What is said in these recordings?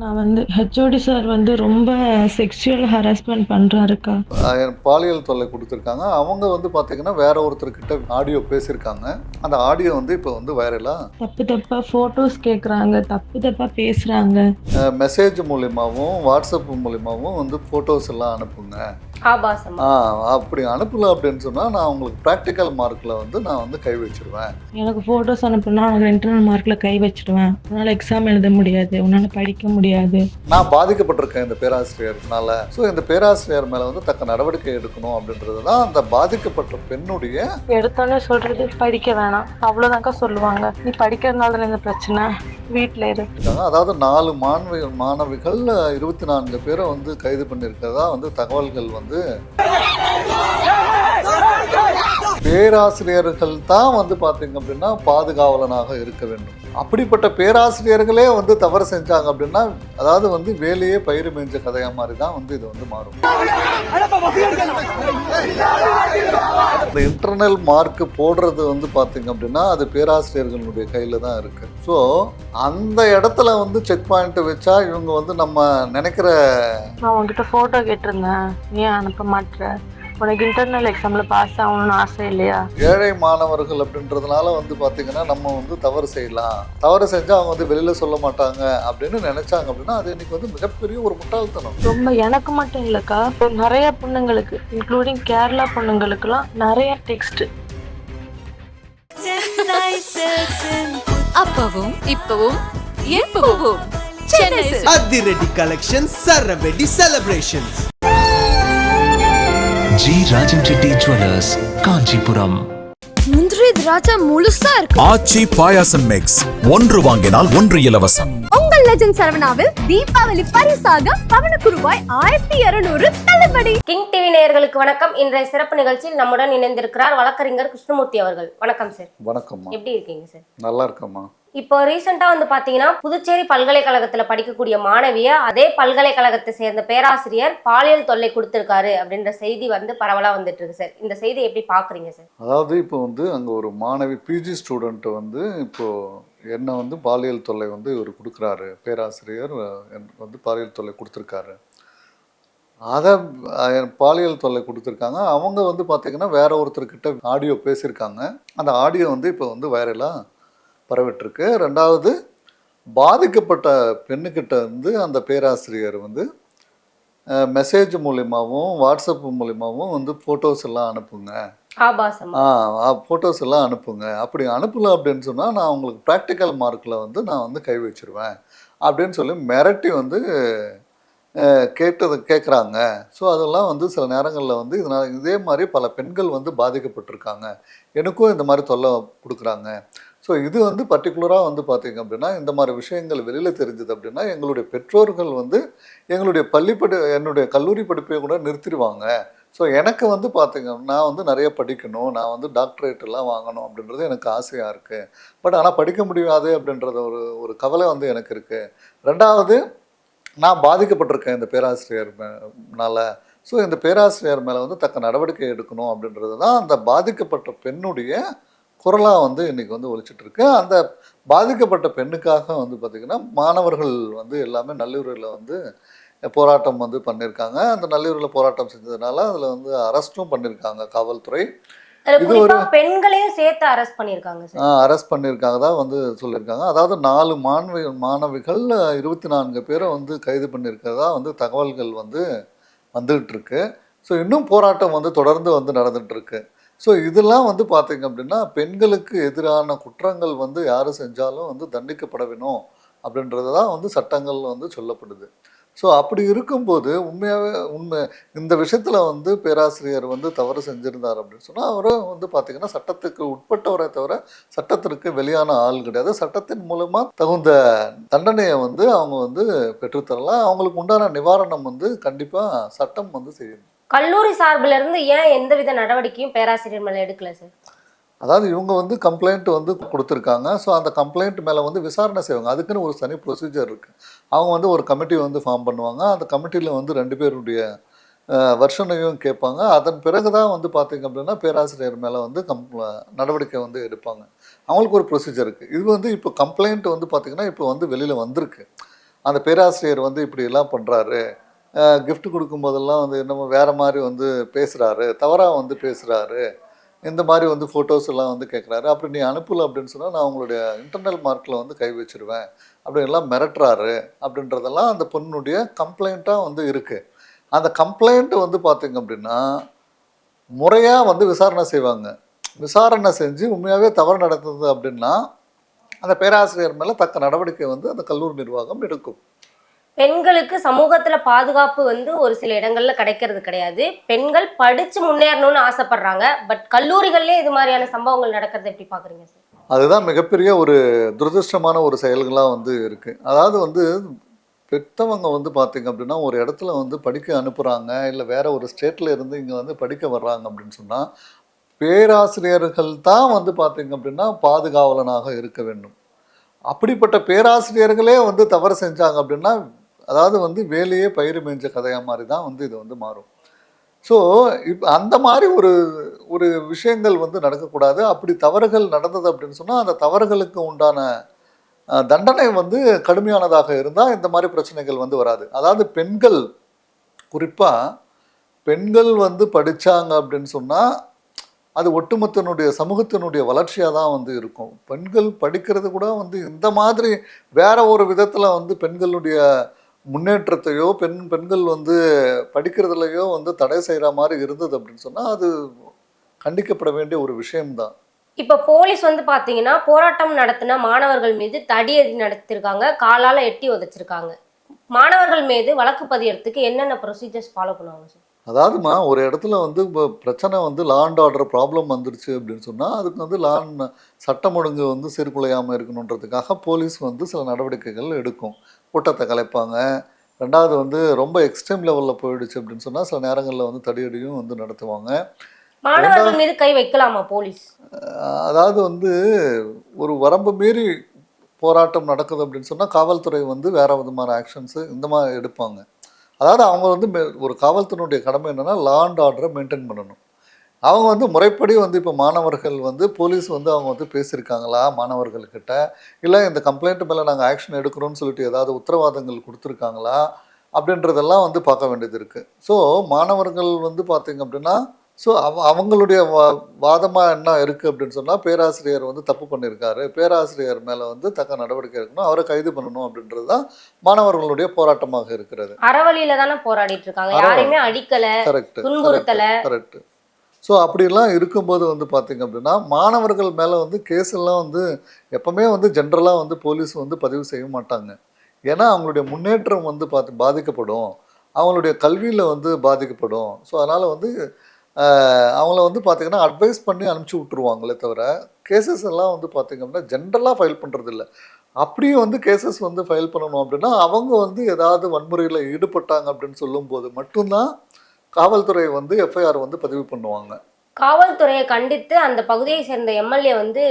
நான் வந்து HOD sir வந்து ரொம்ப செக்ஷுவல் ஹராஸ்மெண்ட் பண்ணுறாருக்கா பாலியல் தொல்லை கொடுத்துருக்காங்க. அவங்க வந்து பார்த்தீங்கன்னா வேற ஒருத்தர்கிட்ட ஆடியோ பேசியிருக்காங்க. அந்த ஆடியோ வந்து இப்போ வந்து வைரலாக தப்பு தப்பாக ஃபோட்டோஸ் கேட்குறாங்க தப்பு தப்பாக பேசுகிறாங்க மெசேஜ் மூலியமாகவும் வாட்ஸ்அப் மூலியமாகவும் வந்து ஃபோட்டோஸ் எல்லாம் அனுப்புங்க. ஆபாசமா. ஆ அப்படி அனுப்பல அப்படின்னு சொன்னால் நான் உங்களுக்கு ப்ராக்டிக்கல் மார்க்கில் வந்து நான் வந்து கை வச்சிருவேன். எனக்கு ஃபோட்டோஸ் அனுப்புனா உனக்கு இன்டர்னல் மார்க்கில் கை வச்சிடுவேன் உன்னால் எக்ஸாம் எழுத முடியாது. உன்னால் படிக்க முடியாது. நான் பாதிக்கப்பட்டிருக்கேன் இந்த பேராசிரியர்னால. ஸோ இந்த பேராசிரியர் மேலே வந்து தக்க நடவடிக்கை எடுக்கணும் அப்படின்றது தான் அந்த பாதிக்கப்பட்ட பெண்ணுடைய எடுத்தோன்னே சொல்கிறது படிக்க வேணாம். அவ்வளோதான்க்கா சொல்லுவாங்க. நீ படிக்கிறதுனால தானே இந்த பிரச்சனை? வீட்டில் இரு. அதாவது நாலு மாணவி மாணவிகள் இருபத்தி நான்கு பேரை வந்து கைது பண்ணியிருக்கிறதா வந்து தகவல்கள் வந்து வந்து பேராசிரியர்கள் தான் வந்து பார்த்தீங்க அப்படின்னா பாதுகாவலனாக இருக்க வேண்டும். அப்படிப்பட்ட பேராசிரியர்களே வந்து தவறு செஞ்சாங்க அப்படின்னா அதாவது வந்து வேலையே பயிர் மேய்ஞ்ச கதையா மாதிரி தான் வந்து இது வந்து மாறும். இந்த இன்டர்னல் மார்க் போடுறது வந்து பார்த்தீங்க அப்படின்னா அது பேராசிரியர்களுடைய கையில் தான் இருக்கு. ஸோ அந்த இடத்துல வந்து செக் பாயிண்ட் வச்சா இவங்க வந்து நம்ம நினைக்கிற நான் உங்ககிட்ட ஃபோட்டோ கேட்டிருந்தேன். ஏன் அனுப்ப மாட்டேற. உனக்கு இன்டர்னல் எக்ஸாமில் பாஸ் ஆகணும்னு ஆசை இல்லையா? ஏழை மாணவர்கள் அப்படின்றதுனால வந்து பார்த்தீங்கன்னா நம்ம வந்து தவறு செய்யலாம். தவறு செஞ்சால் அவங்க வந்து வெளியில் சொல்ல மாட்டாங்க அப்படின்னு நினைச்சாங்க அப்படின்னா அது இன்னைக்கு வந்து மிகப்பெரிய ஒரு முட்டாள்தனம். ரொம்ப எனக்கு மட்டும் இல்லைக்கா. இப்போ நிறைய பொண்ணுங்களுக்கு இன்க்ளூடிங் கேரளா பொண்ணுங்களுக்குலாம் நிறைய டெக்ஸ்ட் அப்பவும் இப்பவும் எப்பவும். அதிரடி collection சரவெடி celebrations G Rajan Reddy jewellers Kanchipuram. முந்திரி திராட்சை முழுசா இருக்கு. ஆச்சி பாயாசம் மிக்ஸ் ஒன்று வாங்கினால் ஒன்று இலவசம். உங்கள் லெஜண்ட் சரவணாவில் தீபாவளி பரிசாக பவனுக்கு ரூபாய் ஆயிரத்தி இருநூறு தள்ளுபடி. கிங் டிவி நேயர்களுக்கு வணக்கம். இன்றைய சிறப்பு நிகழ்ச்சியில் நம்முடன் இணைந்திருக்கிறார் வழக்கறிஞர் கிருஷ்ணமூர்த்தி அவர்கள். வணக்கம் சார் வணக்கம்மா. எப்படி இருக்கீங்க சார் நல்லா இருக்கம்மா. இப்போ ரீசெண்டா வந்து பாத்தீங்கன்னா புதுச்சேரி பல்கலைக்கழகத்துல படிக்கக்கூடிய மாணவிய அதே பல்கலைக்கழகத்தை சேர்ந்த பேராசிரியர் பாலியல் தொல்லை கொடுத்திருக்காரு அப்படின்ற செய்தி வந்து பரவலா வந்துட்டு இருக்கு சார். இந்த செய்தி எப்படி பாக்குறீங்க சார்? அதாவது இப்போ வந்து அங்கே ஒரு மாணவி பிஜி ஸ்டூடெண்ட் வந்து இப்போ என்ன வந்து பாலியல் தொல்லை வந்து இவர் கொடுக்குறாரு. பேராசிரியர் எனக்கு வந்து பாலியல் தொல்லை கொடுத்துருக்காரு. அதை பாலியல் தொல்லை கொடுத்துருக்காங்க. அவங்க வந்து பார்த்தீங்கன்னா வேற ஒருத்தர்கிட்ட ஆடியோ பேசியிருக்காங்க. அந்த ஆடியோ வந்து இப்போ வந்து வைரலாக பரவிட்டுருக்கு. ரெண்டாவது பாதிக்கப்பட்ட பெண்ணுக்கிட்ட வந்து அந்த பேராசிரியர் வந்து மெசேஜ் மூலியமாகவும் வாட்ஸ்அப் மூலியமாகவும் வந்து ஃபோட்டோஸ் எல்லாம் அனுப்புங்க. ஆ ஃபோட்டோஸ் எல்லாம் அனுப்புங்க. அப்படி அனுப்பல அப்படின்னு சொன்னால் நான் உங்களுக்கு ப்ராக்டிக்கல் மார்க்கில் வந்து நான் வந்து கை வச்சிருவேன். அப்படின்னு சொல்லி மிரட்டி வந்து கேட்டது கேட்குறாங்க ஸோ அதெல்லாம் வந்து சில நேரங்களில் வந்து இதனால் இதே மாதிரி பல பெண்கள் வந்து பாதிக்கப்பட்டிருக்காங்க. எனக்கும் இந்த மாதிரி தொல்லை கொடுக்குறாங்க. ஸோ இது வந்து பர்டிகுலராக வந்து பார்த்தீங்க அப்படின்னா இந்த மாதிரி விஷயங்கள் வெளியில் தெரிஞ்சது அப்படின்னா எங்களுடைய பெற்றோர்கள் வந்து எங்களுடைய பள்ளிப்படி என்னுடைய கல்லூரி படிப்பை கூட நிறுத்திடுவாங்க. ஸோ எனக்கு வந்து பார்த்தீங்க நான் வந்து நிறைய படிக்கணும். நான் வந்து டாக்டரேட்டெல்லாம் வாங்கணும் அப்படின்றது எனக்கு ஆசையாக இருக்குது பட் ஆனால் படிக்க முடியாது அப்படின்றது ஒரு ஒரு கவலை வந்து எனக்கு இருக்குது ரெண்டாவது நான் பாதிக்கப்பட்டிருக்கேன் இந்த பேராசிரியர்னால ஸோ இந்த பேராசிரியர் மேலே வந்து தக்க நடவடிக்கை எடுக்கணும் அப்படின்றது தான் அந்த பாதிக்கப்பட்ட பெண்ணுடைய குரலாக வந்து இன்னைக்கு வந்து ஒழிச்சிட்டு இருக்கு அந்த பாதிக்கப்பட்ட பெண்ணுக்காக வந்து பார்த்திங்கன்னா மாணவர்கள் வந்து எல்லாமே நல்லூரில் வந்து போராட்டம் வந்து பண்ணியிருக்காங்க அந்த நல்லூரில் போராட்டம் செஞ்சதுனால அதில் வந்து அரெஸ்ட்டும் பண்ணியிருக்காங்க காவல்துறை. பெண்களையும் சேர்த்து அரெஸ்ட் பண்ணிருக்காங்க சார். அரெஸ்ட் பண்ணியிருக்காங்க தான் வந்து சொல்லியிருக்காங்க அதாவது நாலு மாணவி மாணவிகள் இருபத்தி நான்கு பேரை வந்து கைது பண்ணியிருக்கிறதா வந்து தகவல்கள் வந்து வந்துகிட்டு இருக்கு ஸோ இன்னும் போராட்டம் வந்து தொடர்ந்து வந்து நடந்துட்டு இருக்கு ஸோ இதெல்லாம் வந்து பார்த்தீங்க அப்படின்னா பெண்களுக்கு எதிரான குற்றங்கள் வந்து யார் செஞ்சாலும் வந்து தண்டிக்கப்பட வேணும் அப்படின்றது தான் வந்து சட்டங்கள் வந்து சொல்லப்படுது. ஸோ அப்படி இருக்கும்போது உண்மையாகவே உண்மை இந்த விஷயத்தில் வந்து பேராசிரியர் வந்து தவறு செஞ்சுருந்தார் அப்படின்னு சொன்னால் அவரும் வந்து பார்த்திங்கன்னா சட்டத்துக்கு உட்பட்டவரை தவிர சட்டத்திற்கு வெளியான ஆள் கிடையாது. சட்டத்தின் மூலமாக தகுந்த தண்டனையை வந்து அவங்க வந்து பெற்றுத்தரலாம். அவங்களுக்கு உண்டான நிவாரணம் வந்து கண்டிப்பாக சட்டம் வந்து செய்யணும் கல்லூரி சார்பில் இருந்து ஏன் எந்தவித நடவடிக்கையும் பேராசிரியர் மேலே எடுக்கல சார் அதாவது இவங்க வந்து கம்ப்ளைண்ட் வந்து கொடுத்துருக்காங்க. ஸோ அந்த கம்ப்ளைண்ட் மேலே வந்து விசாரணை செய்வாங்க. அதுக்குன்னு ஒரு தனி ப்ரொசீஜர் இருக்குது அவங்க வந்து ஒரு கமிட்டி வந்து ஃபார்ம் பண்ணுவாங்க. அந்த கமிட்டியில் வந்து ரெண்டு பேருடைய வருஷனையும் கேட்பாங்க. அதன் பிறகு தான் வந்து பார்த்தீங்க அப்படின்னா பேராசிரியர் மேலே வந்து கம் நடவடிக்கை வந்து எடுப்பாங்க. அவங்களுக்கு ஒரு ப்ரொசீஜர் இருக்குது இது வந்து இப்போ கம்ப்ளைண்ட் வந்து பார்த்திங்கன்னா இப்போ வந்து வெளியில் வந்திருக்கு. அந்த பேராசிரியர் வந்து இப்படி எல்லாம் பண்ணுறாரு கிஃப்ட் கொடுக்கும்போதெல்லாம் வந்து என்னமோ வேறு மாதிரி வந்து பேசுகிறாரு தவறாக வந்து பேசுகிறாரு இந்த மாதிரி வந்து ஃபோட்டோஸ் எல்லாம் வந்து கேட்குறாரு அப்படி நீ அனுப்பல அப்படின்னு சொன்னால் நான் உங்களுடைய இன்டர்னல் மார்க்கில் வந்து கை வச்சிருவேன். அப்படின்லாம் மிரட்டுறாரு அப்படின்றதெல்லாம் அந்த பொண்ணுடைய கம்ப்ளைண்ட்டாக வந்து இருக்குது அந்த கம்ப்ளைண்ட்டு வந்து பார்த்திங்க அப்படின்னா முறையாக வந்து விசாரணை செய்வாங்க. விசாரணை செஞ்சு உண்மையாகவே தவறு நடந்தது அப்படின்னா அந்த பேராசிரியர் மேலே தக்க நடவடிக்கை வந்து அந்த கல்லூரி நிர்வாகம் எடுக்கும். பெண்களுக்கு சமூகத்துல பாதுகாப்பு வந்து ஒரு சில இடங்கள்ல கிடைக்கிறது கிடையாது. பெண்கள் படிச்சு முன்னேறணும்னு ஆசைப்படுறாங்க. பட் கல்லூரிகள்லயே இது மாதிரியான சம்பவங்கள் நடக்கிறது எப்படி பாக்குறீங்க சார்? அதுதான் மிகப்பெரிய ஒரு துரதிருஷ்டமான ஒரு செயல்களாக வந்து இருக்குது அதாவது வந்து பெற்றவங்க வந்து பார்த்தீங்க அப்படின்னா ஒரு இடத்துல வந்து படிக்க அனுப்புகிறாங்க இல்லை வேற ஒரு ஸ்டேட்டில் இருந்து இங்கே வந்து படிக்க வர்றாங்க அப்படின்னு சொன்னால் பேராசிரியர்கள் தான் வந்து பார்த்தீங்க அப்படின்னா பாதுகாவலனாக இருக்க வேண்டும். அப்படிப்பட்ட பேராசிரியர்களே வந்து தவறு செஞ்சாங்க அப்படின்னா அதாவது வந்து வேலையே பயிர் மேய்ஞ்ச கதையாக மாதிரி தான் வந்து இது வந்து மாறும். ஸோ இப்போ அந்த மாதிரி ஒரு ஒரு விஷயங்கள் வந்து நடக்கக்கூடாது. அப்படி தவறுகள் நடந்தது அப்படின்னு சொன்னால் அந்த தவறுகளுக்கு உண்டான தண்டனை வந்து கடுமையானதாக இருந்தால் இந்த மாதிரி பிரச்சனைகள் வந்து வராது. அதாவது பெண்கள் குறிப்பாக பெண்கள் வந்து படித்தாங்க அப்படின்னு சொன்னால் அது ஒட்டுமொத்தனுடைய சமூகத்தினுடைய வளர்ச்சியாக தான் வந்து இருக்கும். பெண்கள் படிக்கிறது கூட வந்து இந்த மாதிரி வேற ஒரு விதத்தில் வந்து பெண்களுடைய முன்னேற்றத்தையோ பெண் பெண்கள் வந்து படிக்கிறதுலையோ வந்து தடை செய்கிற மாதிரி இருந்தது அப்படின்னு சொன்னால் அது கண்டிக்கப்பட வேண்டிய ஒரு விஷயம்தான். இப்ப போலீஸ் வந்து பாத்தீங்கன்னா போராட்டம் நடத்தின மாணவர்கள் மீது தடியடி நடத்திருக்காங்க. காலால எட்டி உதைச்சிருக்காங்க. மாணவர்கள் மீது வழக்கு பதியறதுக்கு என்னென்ன ப்ரொசீஜர்ஸ் ஃபாலோ பண்ணுவாங்க சார் அதாவதுமா ஒரு இடத்துல வந்து இப்போ பிரச்சனை வந்து லா அண்ட் ஆர்டர் ப்ராப்ளம் வந்துருச்சு அப்படின்னு சொன்னால் அதுக்கு வந்து லா சட்டம் ஒழுங்கு வந்து சீர்குலையாமல் இருக்கணுன்றதுக்காக போலீஸ் வந்து சில நடவடிக்கைகள் எடுக்கும். கூட்டத்தை கலைப்பாங்க. ரெண்டாவது வந்து ரொம்ப எக்ஸ்ட்ரீம் லெவலில் போயிடுச்சு அப்படின்னு சொன்னால் சில நேரங்களில் வந்து தடியடியும் வந்து நடத்துவாங்க. மாணவர்கள் மீது கை வைக்கலாமா போலீஸ்? அதாவது வந்து ஒரு வரம்பு மீறி போராட்டம் நடக்குது அப்படின்னு சொன்னால் காவல்துறை வந்து வேற விதமான ஆக்ஷன்ஸு இந்த மாதிரி எடுப்பாங்க. அதாவது அவங்க வந்து ஒரு காவல்துறையினுடைய கடமை என்னன்னா லா அண்ட் ஆர்டரை மெயின்டைன் பண்ணணும். அவங்க வந்து முறைப்படி வந்து இப்போ மாணவர்கள் வந்து போலீஸ் வந்து அவங்க வந்து பேசியிருக்காங்களா மாணவர்கள்கிட்ட? இல்லை இந்த கம்ப்ளைண்ட் மேலே நாங்கள் ஆக்ஷன் எடுக்கிறோம்னு சொல்லிட்டு ஏதாவது உத்தரவாதங்கள் கொடுத்துருக்காங்களா? அப்படின்றதெல்லாம் வந்து பார்க்க வேண்டியது இருக்குது ஸோ மாணவர்கள் வந்து பார்த்தீங்க அப்படின்னா ஸோ அவ அவங்களுடைய வா வாதமாக என்ன இருக்குது அப்படின்னு சொன்னால் பேராசிரியர் வந்து தப்பு பண்ணியிருக்காரு. பேராசிரியர் மேலே வந்து தக்க நடவடிக்கை எடுக்கணும். அவரை கைது பண்ணணும் அப்படின்றது தான் மாணவர்களுடைய போராட்டமாக இருக்கிறது. அறவழியில தானே போராடிட்டு இருக்காங்க. யாரையுமே அடிக்கல கரெக்ட் கரெக்ட் ஸோ அப்படிலாம் இருக்கும்போது வந்து பார்த்திங்க அப்படின்னா மாணவர்கள் மேலே வந்து கேஸ் எல்லாம் வந்து எப்பவுமே வந்து ஜென்ரலாக வந்து போலீஸ் வந்து பதிவு செய்ய மாட்டாங்க. ஏன்னா அவங்களுடைய முன்னேற்றம் வந்து பார்த்து பாதிக்கப்படும். அவங்களுடைய கல்வியில் வந்து பாதிக்கப்படும். ஸோ அதனால் வந்து அவங்கள வந்து பார்த்திங்கன்னா அட்வைஸ் பண்ணி அனுப்பிச்சி விட்ருவாங்களே தவிர கேசஸ் எல்லாம் வந்து பார்த்திங்க அப்படின்னா ஜென்ரலாக ஃபைல் பண்ணுறது இல்லை அப்படியே வந்து கேசஸ் வந்து ஃபைல் பண்ணணும் அப்படின்னா அவங்க வந்து ஏதாவது வன்முறையில் ஈடுபட்டாங்க அப்படின்னு சொல்லும்போது மட்டும்தான் காவல்துறை வந்து எஃப்ஐஆர் வந்து பதிவு பண்ணுவாங்க. காவல்துறையை கண்டித்து அந்த பகுதியை சேர்ந்த எம்எல்ஏ வந்து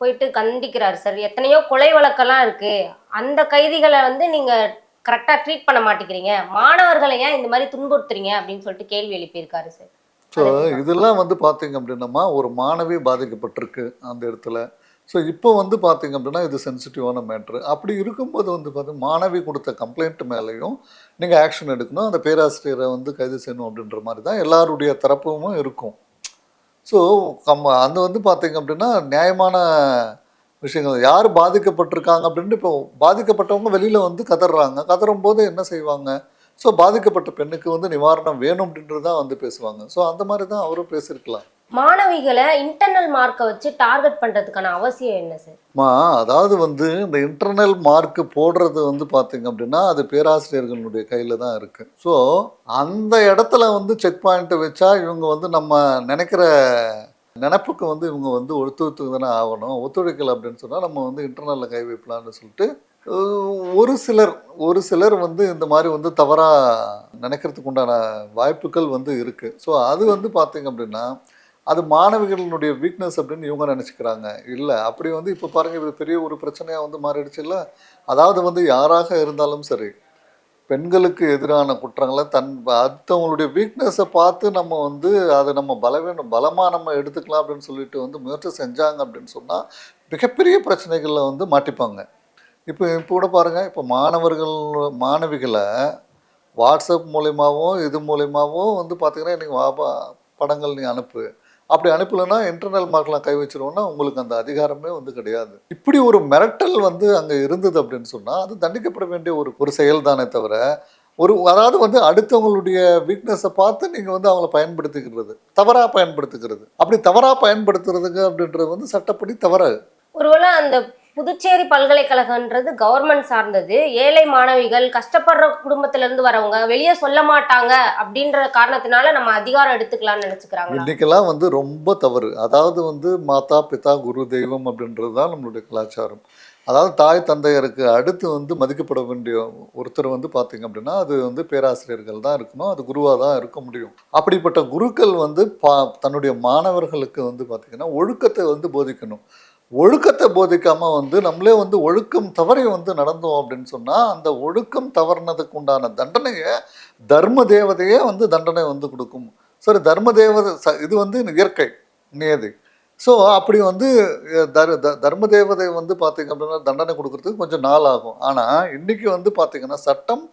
போயிட்டு கண்டிக்கிறார் சார். எத்தனையோ கொலை வழக்கெல்லாம் இருக்கு. அந்த கைதிகளை வந்து நீங்க கரெக்டா ட்ரீட் பண்ண மாட்டேங்கிறீங்க. மாணவர்களை ஏன் இந்த மாதிரி துன்புறுத்துறீங்க அப்படின்னு சொல்லிட்டு கேள்வி எழுப்பியிருக்காரு சார். ஸோ இதெல்லாம் வந்து பார்த்தீங்க அப்படின்னம்மா ஒரு மாணவி பாதிக்கப்பட்டிருக்கு அந்த இடத்துல. ஸோ இப்போ வந்து பார்த்தீங்க அப்படின்னா இது சென்சிட்டிவான மேட்ரு அப்படி இருக்கும்போது வந்து பார்த்தீங்கன்னா மாணவி கொடுத்த கம்ப்ளைண்ட் மேலேயும் நீங்கள் ஆக்ஷன் எடுக்கணும். அந்த பேராசிரியரை வந்து கைது செய்யணும் அப்படின்ற மாதிரி தான் எல்லாருடைய தரப்பும் இருக்கும். ஸோ கம் அந்த வந்து பார்த்தீங்க அப்படின்னா நியாயமான விஷயங்கள். யார் பாதிக்கப்பட்டிருக்காங்க அப்படின்னு இப்போ பாதிக்கப்பட்டவங்க வெளியில் வந்து கதறாங்க. கதறும் போது என்ன செய்வாங்க? ஸோ பாதிக்கப்பட்ட பெண்ணுக்கு வந்து நிவாரணம் வேணும் அப்படின்றது தான் வந்து பேசுவாங்க. ஸோ அந்த மாதிரி தான் அவரும் பேசியிருக்கலாம். மாணவிகளை இன்டர்னல் மார்க்கை வச்சு டார்கெட் பண்ணுறதுக்கான அவசியம் என்ன சார் மா அதாவது வந்து இந்த இன்டர்னல் மார்க் போடுறது வந்து பார்த்தீங்க அப்படின்னா அது பேராசிரியர்களுடைய கையில் தான் இருக்குது ஸோ அந்த இடத்துல வந்து செக் பாயிண்ட்டை வச்சா இவங்க வந்து நம்ம நினைக்கிற நினப்புக்கு வந்து இவங்க வந்து ஒத்துழைத்து தானே ஆகணும் ஒத்துழைக்கல அப்படின்னு சொன்னால் நம்ம வந்து இன்டர்னலில் கை வைப்பலான்னு சொல்லிட்டு ஒரு சிலர் ஒரு சிலர் வந்து இந்த மாதிரி வந்து தவறாக நினைக்கிறதுக்கு உண்டான வாய்ப்புகள் வந்து இருக்குது ஸோ அது வந்து பார்த்தீங்க அப்படின்னா அது மாணவிகளினுடைய வீக்னஸ் அப்படின்னு இவங்க நினச்சிக்கிறாங்க. இல்லை அப்படி வந்து இப்போ பாருங்கள் இது பெரிய ஒரு பிரச்சனையாக வந்து மாறிடுச்சு இல்லை? அதாவது வந்து யாராக இருந்தாலும் சரி பெண்களுக்கு எதிரான குற்றங்களை தன் அடுத்தவங்களுடைய வீக்னஸை பார்த்து நம்ம வந்து அதை நம்ம பலவீனம் பலமாக நம்ம எடுத்துக்கலாம் அப்படின்னு சொல்லிட்டு வந்து முயற்சி செஞ்சாங்க அப்படின்னு சொன்னால் மிகப்பெரிய பிரச்சனைகளில் வந்து மாட்டிப்பாங்க. இப்போ இப்போ கூட பாருங்கள் இப்போ மாணவர்கள் மாணவிகளை வாட்ஸ்அப் மூலியமாகவும் இது மூலியமாகவும் வந்து பார்த்திங்கன்னா இன்றைக்கி வா படங்கள் நீ அனுப்பு. அப்படி அனுப்பலைன்னா இன்டர்னல் மார்க்லாம் கை வச்சிருவோம்னா உங்களுக்கு அந்த அதிகாரமே வந்து கிடையாது. இப்படி ஒரு மிரட்டல் வந்து அங்கே இருந்தது அப்படின்னு சொன்னால் அது தண்டிக்கப்பட வேண்டிய ஒரு ஒரு செயல் தானே தவிர ஒரு அதாவது வந்து அடுத்தவங்களுடைய வீக்னஸை பார்த்து நீங்கள் வந்து அவங்கள பயன்படுத்திக்கிறது தவறாக பயன்படுத்துகிறது அப்படி தவறாக பயன்படுத்துறதுக்கு அப்படின்றது வந்து சட்டப்படி தவறு. ஒருவேளை அந்த புதுச்சேரி பல்கலைக்கழகன்றது கவர்மெண்ட் சார்ந்தது. ஏழை மாணவிகள் கஷ்டப்படுற குடும்பத்துல இருந்து வரவங்க வெளியே சொல்ல மாட்டாங்க அப்படின்ற காரணத்தினால நம்ம அதிகாரம் எடுத்துக்கலாம்னு நினச்சிக்கிறாங்க இன்னைக்கெல்லாம் வந்து ரொம்ப தவறு. அதாவது வந்து மாதா பிதா குரு தெய்வம் அப்படின்றது தான் நம்மளுடைய கலாச்சாரம். அதாவது தாய் தந்தையருக்கு அடுத்து வந்து மதிக்கப்பட வேண்டிய ஒருத்தர் வந்து பார்த்தீங்க அப்படின்னா அது வந்து பேராசிரியர்கள் தான் இருக்கணும். அது குருவாக தான் இருக்க முடியும். அப்படிப்பட்ட குருக்கள் வந்து பா தன்னுடைய மாணவர்களுக்கு வந்து பார்த்தீங்கன்னா ஒழுக்கத்தை வந்து போதிக்கணும். ஒழுக்கத்தை போதிக்காமல் வந்து நம்மளே வந்து ஒழுக்கம் தவறி வந்து நடந்தோம் அப்படின்னு சொன்னால் அந்த ஒழுக்கம் தவறுனதுக்கு உண்டான தண்டனையை தர்ம தேவதையே வந்து தண்டனை வந்து கொடுக்கும். சரி தர்ம தேவதை ச- இது வந்து இயற்கை நியதி. ஸோ அப்படி வந்து தர் த- தர்ம தேவதை வந்து பார்த்தீங்க அப்படின்னா தண்டனை கொடுக்கறதுக்கு கொஞ்சம் நாள் ஆகும். ஆனால் இன்றைக்கி வந்து பார்த்திங்கன்னா சட்டம்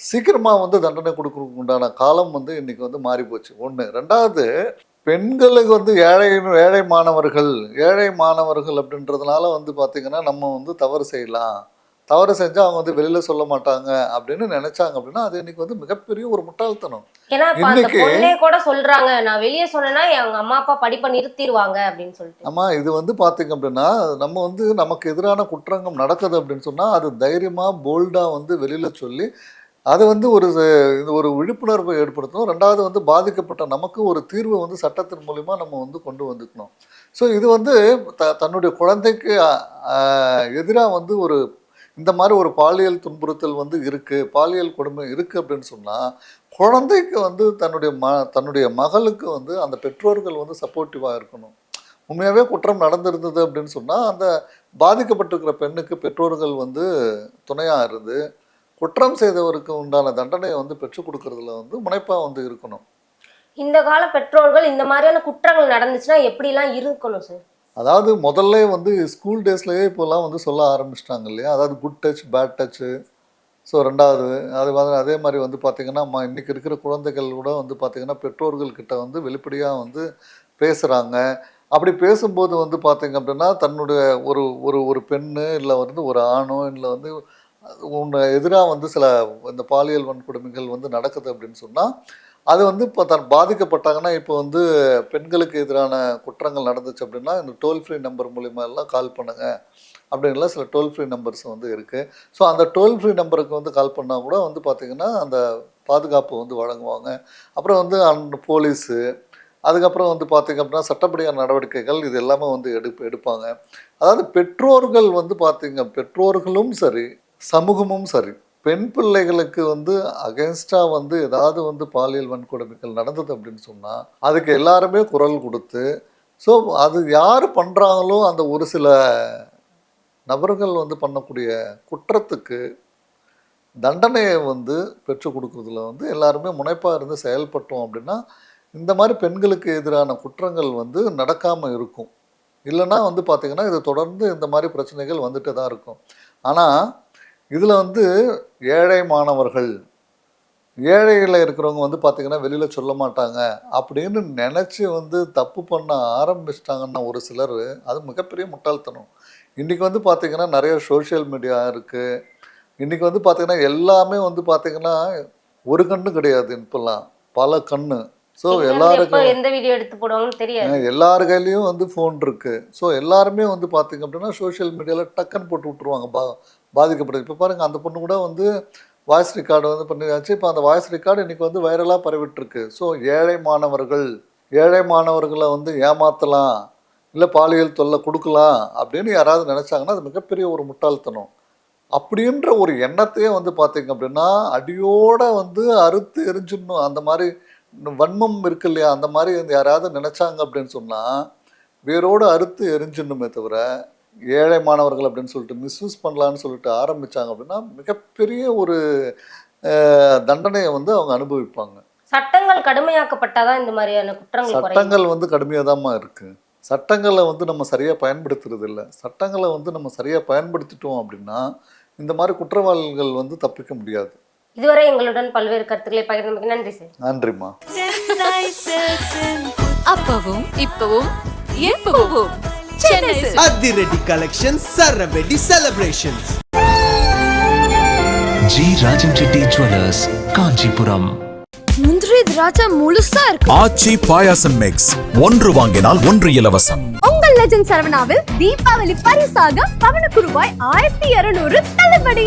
சீக்கிரமாக வந்து தண்டனை கொடுக்கறதுக்கு உண்டான காலம் வந்து இன்றைக்கி வந்து மாறி போச்சு ஒன்று ரெண்டாவது பெண்களுக்கு வந்து ஏழை ஏழை மாணவர்கள் ஏழை மாணவர்கள் அப்படின்றதுனால வந்து பார்த்தீங்கன்னா நம்ம வந்து தவறு செய்யலாம். தவறு செஞ்சால் அவங்க வந்து வெளியில் சொல்ல மாட்டாங்க அப்படின்னு நினைச்சாங்க அப்படின்னா அது இன்னைக்கு வந்து மிகப்பெரிய ஒரு முட்டாள்தனம். ஏன்னா இன்னைக்கு- கூட சொல்றாங்க நான் வெளியே சொன்னேன்னா எங்க அம்மா அப்பா படிப்பை நிறுத்திடுவாங்க அப்படின்னு சொல்லிட்டு. ஆமா இது வந்து பார்த்தீங்க அப்படின்னா நம்ம வந்து நமக்கு எதிரான குற்றங்கள் நடக்குது அப்படின்னு சொன்னால் அது தைரியமாக போல்டாக வந்து வெளியில் சொல்லி அதை வந்து ஒரு இது ஒரு விழிப்புணர்வை ஏற்படுத்தணும் ரெண்டாவது வந்து பாதிக்கப்பட்ட நமக்கு ஒரு தீர்வை வந்து சட்டத்தின் மூலிமா நம்ம வந்து கொண்டு வந்துக்கணும். ஸோ இது வந்து த தன்னுடைய குழந்தைக்கு எதிராக வந்து ஒரு இந்த மாதிரி ஒரு பாலியல் துன்புறுத்தல் வந்து இருக்குது பாலியல் கொடுமை இருக்குது அப்படின்னு சொன்னால் குழந்தைக்கு வந்து தன்னுடைய ம தன்னுடைய மகளுக்கு வந்து அந்த பெற்றோர்கள் வந்து சப்போர்ட்டிவாக இருக்கணும். உண்மையாகவே குற்றம் நடந்திருந்தது அப்படின்னு சொன்னால் அந்த பாதிக்கப்பட்டிருக்கிற பெண்ணுக்கு பெற்றோர்கள் வந்து துணையாக இருந்து குற்றம் செய்தவருக்கு உண்டான தண்டனையை வந்து பெற்றுக் கொடுக்கறதுல வந்து முனைப்பாக வந்து இருக்கணும். இந்த கால பெற்றோர்கள் இந்த மாதிரியான குற்றங்கள் நடந்துச்சுன்னா எப்படிலாம் இருக்கணும் சார்? அதாவது முதல்ல வந்து ஸ்கூல் டேஸ்லயே இப்போல்லாம் வந்து சொல்ல ஆரம்பிச்சிட்டாங்க இல்லையா? அதாவது good touch bad touch so ரெண்டாவது அது மாதிரி அதே மாதிரி வந்து பார்த்திங்கன்னா இன்றைக்கி இருக்கிற குழந்தைகள் கூட வந்து பார்த்திங்கன்னா பெற்றோர்கள் கிட்ட வந்து வெளிப்படையாக வந்து பேசுகிறாங்க அப்படி பேசும்போது வந்து பார்த்திங்க அப்படின்னா தன்னுடைய ஒரு ஒரு ஒரு பெண்ணு இல்லை வந்து ஒரு ஆணோ இல்லை வந்து உன்னை எதிராக வந்து சில இந்த பாலியல் வன்கொடுமைகள் வந்து நடக்குது அப்படின்னு சொன்னால் அது வந்து இப்போ தன் பாதிக்கப்பட்டாங்கன்னா இப்போ வந்து பெண்களுக்கு எதிரான குற்றங்கள் நடந்துச்சு அப்படின்னா இந்த டோல் ஃப்ரீ நம்பர் மூலிமா எல்லாம் கால் பண்ணுங்கள் அப்படின்லாம் சில டோல் ஃப்ரீ நம்பர்ஸ் வந்து இருக்குது ஸோ அந்த டோல் ஃப்ரீ நம்பருக்கு வந்து கால் பண்ணால் கூட வந்து பார்த்திங்கன்னா அந்த பாதுகாப்பு வந்து வழங்குவாங்க. அப்புறம் வந்து அந்த போலீஸு அதுக்கப்புறம் வந்து பார்த்திங்க அப்படின்னா சட்டப்படியான நடவடிக்கைகள் இது எல்லாமே வந்து எடுப்பு எடுப்பாங்க. அதாவது பெற்றோர்கள் வந்து பார்த்திங்க பெற்றோர்களும் சரி சமூகமும் சரி. பெண் பிள்ளைகளுக்கு வந்து அகேன்ஸ்டாக வந்து ஏதாவது வந்து பாலியல் வன்கொடுமைகள் நடந்தது அப்படின்னு சொன்னால் அதுக்கு எல்லாருமே குரல் கொடுத்து ஸோ அது யார் பண்ணுறாங்களோ அந்த ஒரு சில நபர்கள் வந்து பண்ணக்கூடிய குற்றத்துக்கு தண்டனையை வந்து பெற்றுக் கொடுக்குறதுல வந்து எல்லாருமே முனைப்பாக இருந்து செயல்பட்டோம் அப்படின்னா இந்த மாதிரி பெண்களுக்கு எதிரான குற்றங்கள் வந்து நடக்காமல் இருக்கும். இல்லைன்னா வந்து பார்த்திங்கன்னா இது தொடர்ந்து இந்த மாதிரி பிரச்சனைகள் வந்துட்டு தான் இருக்கும். ஆனால் இதில் வந்து ஏழை மாணவர்கள் ஏழைகளில் இருக்கிறவங்க வந்து பார்த்திங்கன்னா வெளியில் சொல்ல மாட்டாங்க அப்படின்னு நினச்சி வந்து தப்பு பண்ண ஆரம்பிச்சிட்டாங்கன்னா ஒரு சிலர் அது மிகப்பெரிய முட்டாள்தனம். இன்றைக்கி வந்து பார்த்திங்கன்னா நிறைய சோஷியல் மீடியா இருக்குது இன்றைக்கி வந்து பார்த்திங்கன்னா எல்லாமே வந்து பார்த்திங்கன்னா ஒரு கண்ணு கிடையாது இப்போல்லாம் பல கண்ணு. ஸோ எல்லாருக்கும் எந்த வீடியோ எடுத்து போடுவாங்கன்னு தெரியாது. எல்லார் கையிலையும் வந்து ஃபோன் இருக்கு. ஸோ எல்லாருமே வந்து பார்த்தீங்க அப்படின்னா சோஷியல் மீடியாவில் டக்குன்னு போட்டு விட்ருவாங்க பா பாதிக்கப்படுது. இப்போ பாருங்கள் அந்த பொண்ணு கூட வந்து வாய்ஸ் ரெக்கார்டு வந்து பண்ணியாச்சு. இப்போ அந்த வாய்ஸ் ரெக்கார்டு இன்றைக்கி வந்து வைரலாக பரவிட்டுருக்கு. ஸோ ஏழை மாணவர்கள் ஏழை மாணவர்களை வந்து ஏமாற்றலாம் இல்லை பாலியல் தொல்லை கொடுக்கலாம் அப்படின்னு யாராவது நினச்சாங்கன்னா அது மிகப்பெரிய ஒரு முட்டாள்தனம். அப்படின்ற ஒரு எண்ணத்தையே வந்து பார்த்தீங்க அப்படின்னா அடியோட வந்து அறுத்து எரிஞ்சிடணும். அந்த மாதிரி வன்மம் இருக்கு இல்லையா? அந்த மாதிரி வந்து யாராவது நினச்சாங்க அப்படின்னு சொன்னால் வேரோடு அறுத்து எரிஞ்சிடணுமே தவிர ஏழை மாணவர்கள் அப்படின்னு சொல்லிட்டு மிஸ்யூஸ் பண்ணலான்னு சொல்லிட்டு ஆரம்பிச்சாங்க அப்படின்னா மிகப்பெரிய ஒரு தண்டனையை வந்து அவங்க அனுபவிப்பாங்க. சட்டங்கள் கடுமையாக்கப்பட்டாதான் இந்த மாதிரியான குற்றங்கள் சட்டங்கள் வந்து கடுமையாக இருக்கு. சட்டங்களை வந்து நம்ம சரியாக பயன்படுத்துறது இல்லை. சட்டங்களை வந்து நம்ம சரியாக பயன்படுத்திட்டோம் அப்படின்னா இந்த மாதிரி குற்றவாளிகள் வந்து தப்பிக்க முடியாது. இதுவரை எங்களுடன் பல்வேறு கருத்துக்களை பகிர்ந்தமைக்கு நன்றி சார். நன்றிம்மா. அப்பவும் இப்பவும் எப்பவும் சென்னை. அதிரடி collection சரவெடி celebrations G Rajan Reddy jewellers Kanchipuram முந்திரி திராட்சை முழுசா இருக்கு. ஆச்சி பாயாசம் மிக்ஸ் ஒன்று வாங்கினால் ஒன்று இலவசம். உங்கள் லெஜண்ட் சரவணாவில் தீபாவளி பரிசாக பவனுக்கு ரூபாய் ஆயிரத்தி இருநூறு தள்ளுபடி.